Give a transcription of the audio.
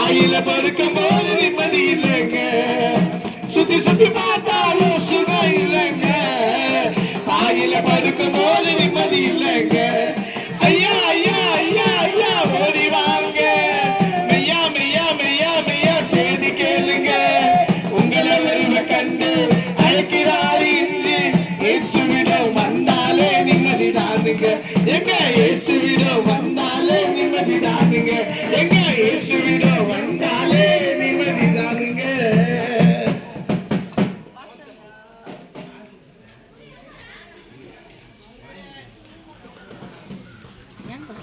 வாயில பறக்கும் போது நிம்மதி இல்லைங்க. சுத்தி சுத்தி பார்த்தாலும் சுகம் இல்லைங்க. வாயில பறக்கும் போது நிம்மதி இல்லைங்க. ஐயா ஐயா ஐயா ஐயா ஓடி வாங்க. மெய்யா மெய்யா மெய்யா மெய்யா செய்தி கேளுங்க. உங்களை வருவ கண்டு அழைக்கிறார் இன்று. இயேசுவிடம் வந்தாலே நிம்மதி தானுங்க எங்க இயேசுவிடம் வந்தாலே